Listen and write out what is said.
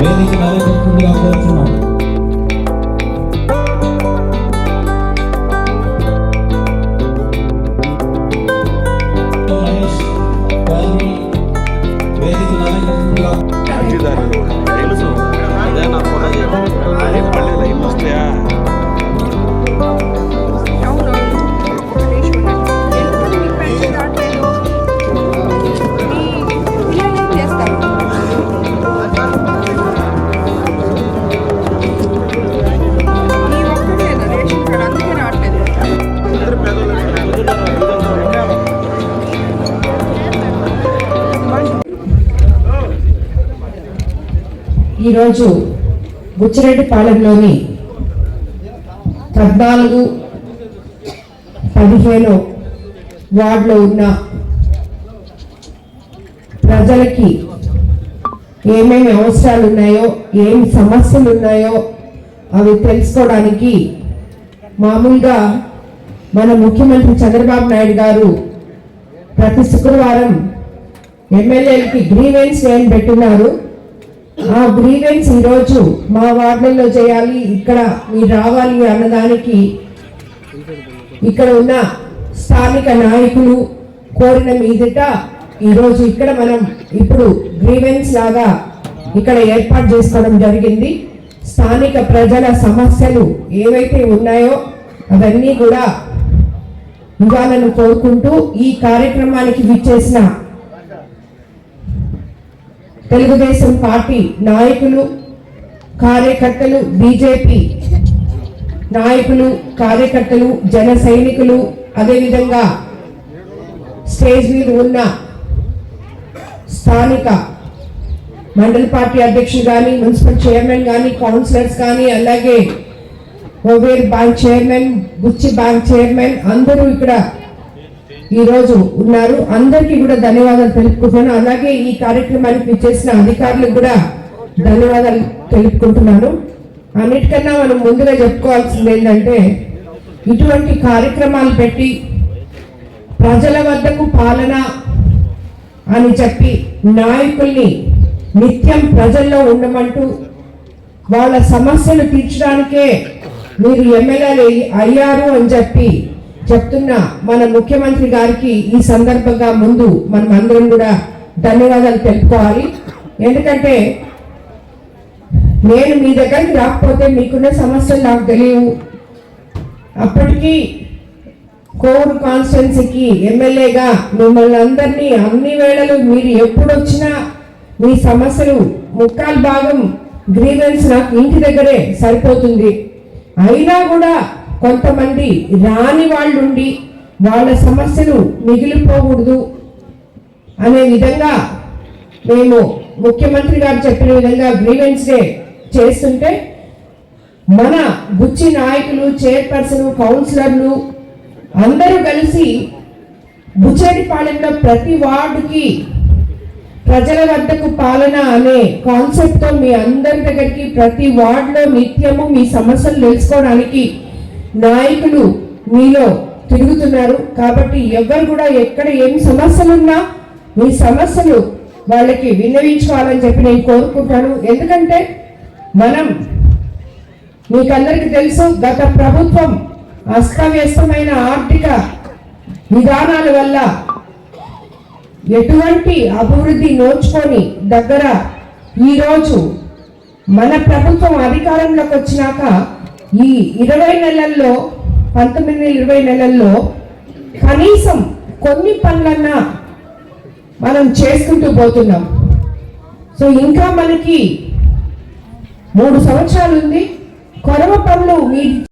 వేదిక నరేంద్రుడిగా కోరుతున్నాం ఈరోజు బుచ్చిరెడ్డిపాలెంలోని పద్నాలుగు పదిహేను వార్డులో ఉన్న ప్రజలకి ఏమేమి అవసరాలు ఉన్నాయో ఏమి సమస్యలు ఉన్నాయో అవి తెలుసుకోవడానికి మామూలుగా మన ముఖ్యమంత్రి చంద్రబాబు నాయుడు గారు ప్రతి శుక్రవారం ఎమ్మెల్యేలకి గ్రీవెన్స్ ఏం పెట్టున్నారు. ఆ గ్రీవెన్స్ ఈరోజు మా వార్డులలో చేయాలి ఇక్కడ మీరు రావాలి అన్నదానికి ఇక్కడ ఉన్న స్థానిక నాయకులు కోరిన మీదట ఈరోజు ఇక్కడ మనం ఇప్పుడు గ్రీవెన్స్ లాగా ఇక్కడ ఏర్పాటు చేసుకోవడం జరిగింది. స్థానిక ప్రజల సమస్యలు ఏవైతే ఉన్నాయో అవన్నీ కూడా ఇవ్వాలని కోరుకుంటూ ఈ కార్యక్రమానికి విచ్చేసిన తెలుగుదేశం పార్టీ నాయకులు కార్యకర్తలు బీజేపీ నాయకులు కార్యకర్తలు జన సైనికులు అదేవిధంగా స్టేజ్ మీద ఉన్న స్థానిక మండల పార్టీ అధ్యక్షులు కానీ మున్సిపల్ చైర్మన్ కానీ కౌన్సిలర్స్ కానీ అలాగే over bank chairman Buchi bank chairman అందరూ ఇక్కడ ఈరోజు ఉన్నారు. అందరికీ కూడా ధన్యవాదాలు తెలుపుకుంటున్నాను. అలాగే ఈ కార్యక్రమానికి ఇచ్చేసిన అధికారులకు కూడా ధన్యవాదాలు తెలుపుకుంటున్నాను. అన్నిటికన్నా మనం ముందుగా చెప్పుకోవాల్సింది ఏంటంటే ఇటువంటి కార్యక్రమాలు పెట్టి ప్రజల వద్దకు పాలన అని చెప్పి నాయకుల్ని నిత్యం ప్రజల్లో ఉండమంటూ వాళ్ళ సమస్యలు తీర్చడానికే మీరు ఎమ్మెల్యేలు అయ్యారు అని చెప్పి చెప్తున్న మన ముఖ్యమంత్రి గారికి ఈ సందర్భంగా ముందు మనం అందరం కూడా ధన్యవాదాలు తెలుపుకోవాలి. ఎందుకంటే నేను మీ దగ్గరికి రాకపోతే మీకున్న సమస్యలు నాకు తెలియవు. అప్పటికీ కోవిడ్ కాన్స్టెన్సీకి ఎమ్మెల్యేగా మిమ్మల్ని అందరినీ అన్ని వేళలు మీరు ఎప్పుడు వచ్చినా మీ సమస్యలు ముక్కాలు భాగం గ్రీవెన్స్ నాకు ఇంటి దగ్గరే సరిపోతుంది. అయినా కూడా కొంతమంది రాని వాళ్ళుండి వాళ్ళ సమస్యలు మిగిలిపోకూడదు అనే విధంగా మేము ముఖ్యమంత్రి గారు చెప్పిన విధంగా గ్రీవెన్స్ డే చేస్తుంటే మన బుచ్చి నాయకులు చైర్పర్సన్ కౌన్సిలర్లు అందరూ కలిసి బుచ్చేటిపాలెంలో ప్రతి వార్డుకి ప్రజల వద్దకు పాలన అనే కాన్సెప్ట్తో మీ అందరి దగ్గరికి ప్రతి వార్డులో నిత్యము మీ సమస్యలు తెలుసుకోవడానికి నాయకులు మీలో తిరుగుతున్నారు. కాబట్టి ఎవరు కూడా ఎక్కడ ఏమి సమస్యలు ఉన్నా మీ సమస్యలు వాళ్ళకి విన్నవించుకోవాలని చెప్పి నేను కోరుకుంటాను. ఎందుకంటే మనం మీకందరికీ తెలుసు గత ప్రభుత్వం అస్తవ్యస్తమైన ఆర్థిక విధానాల వల్ల ఎటువంటి అభివృద్ధి నోచుకొని దగ్గర ఈరోజు మన ప్రభుత్వం అధికారంలోకి వచ్చినాక ఈ ఇరవై నెలల్లో పంతొమ్మిది ఇరవై నెలల్లో కనీసం కొన్ని పనులన్నా మనం చేసుకుంటూ పోతున్నాం. సో ఇంకా మనకి మూడు సంవత్సరాలు ఉంది. కొరవ పనులు మీరు